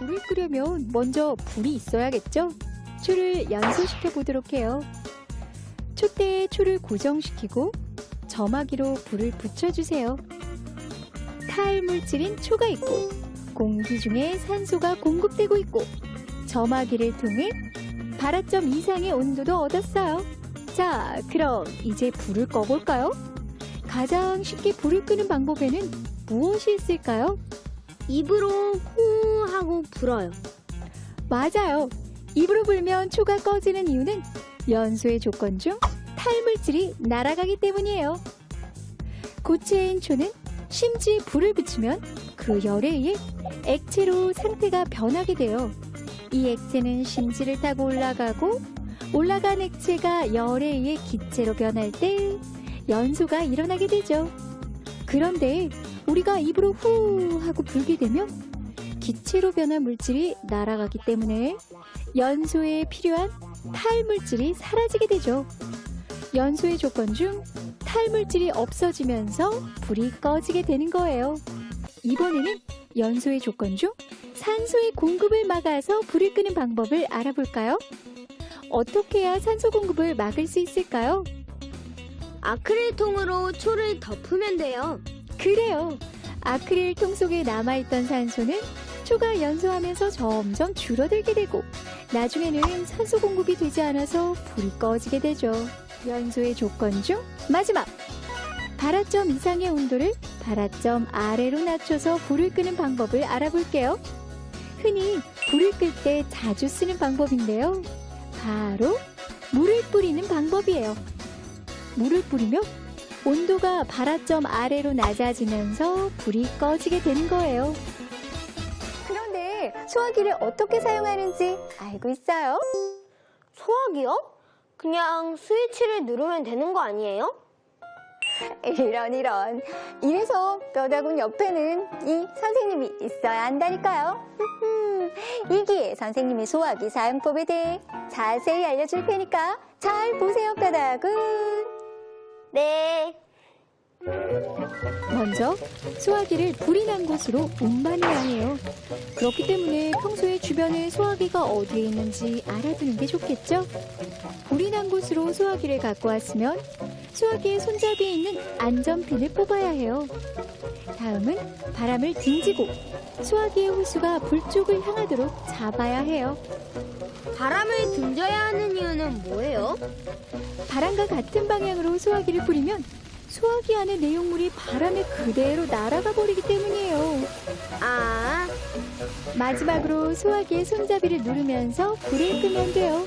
불을 끄려면 먼저 불이 있어야겠죠? 초를 연소시켜 보도록 해요. 촛대에 초를 고정시키고 점화기로 불을 붙여주세요. 타일 물질인 초가 있고 공기 중에 산소가 공급되고 있고 점화기를 통해 발화점 이상의 온도도 얻었어요. 자, 그럼 이제 불을 꺼볼까요? 가장 쉽게 불을 끄는 방법에는 무엇이 있을까요? 입으로 후 하고 불어요. 맞아요. 입으로 불면 초가 꺼지는 이유는 연소의 조건 중 탈물질이 날아가기 때문이에요. 고체인 초는 심지에 불을 붙이면 그 열에 의해 액체로 상태가 변하게 돼요. 이 액체는 심지를 타고 올라가고 올라간 액체가 열에 의해 기체로 변할 때 연소가 일어나게 되죠. 그런데 우리가 입으로 후 하고 불게 되면 기체로 변한 물질이 날아가기 때문에 연소에 필요한 탈물질이 사라지게 되죠. 연소의 조건 중 탈물질이 없어지면서 불이 꺼지게 되는 거예요. 이번에는 연소의 조건 중 산소의 공급을 막아서 불을 끄는 방법을 알아볼까요? 어떻게 해야 산소 공급을 막을 수 있을까요? 아크릴 통으로 초를 덮으면 돼요. 그래요. 아크릴 통 속에 남아있던 산소는 초가 연소하면서 점점 줄어들게 되고 나중에는 산소 공급이 되지 않아서 불이 꺼지게 되죠. 연소의 조건 중 마지막! 발화점 이상의 온도를 발화점 아래로 낮춰서 불을 끄는 방법을 알아볼게요. 흔히 불을 끌 때 자주 쓰는 방법인데요. 바로 물을 뿌리는 방법이에요. 물을 뿌리면 온도가 발화점 아래로 낮아지면서 불이 꺼지게 되는 거예요. 그런데 소화기를 어떻게 사용하는지 알고 있어요? 소화기요? 그냥 스위치를 누르면 되는 거 아니에요? 이런 이런. 이래서 뼈다군 옆에는 이 선생님이 있어야 한다니까요. 이기에 선생님이 소화기 사용법에 대해 자세히 알려줄 테니까 잘 보세요, 뼈다군. 네. 먼저 소화기를 불이 난 곳으로 운반해야 해요. 그렇기 때문에 평소에 주변에 소화기가 어디에 있는지 알아두는 게 좋겠죠? 불이 난 곳으로 소화기를 갖고 왔으면 소화기의 손잡이에 있는 안전핀을 뽑아야 해요. 다음은 바람을 등지고 소화기의 호수가 불 쪽을 향하도록 잡아야 해요. 바람을 등져야 하는 이유는 뭐예요? 바람과 같은 방향으로 소화기를 뿌리면 소화기 안의 내용물이 바람에 그대로 날아가 버리기 때문이에요. 아, 마지막으로 소화기의 손잡이를 누르면서 불을 끄면 돼요.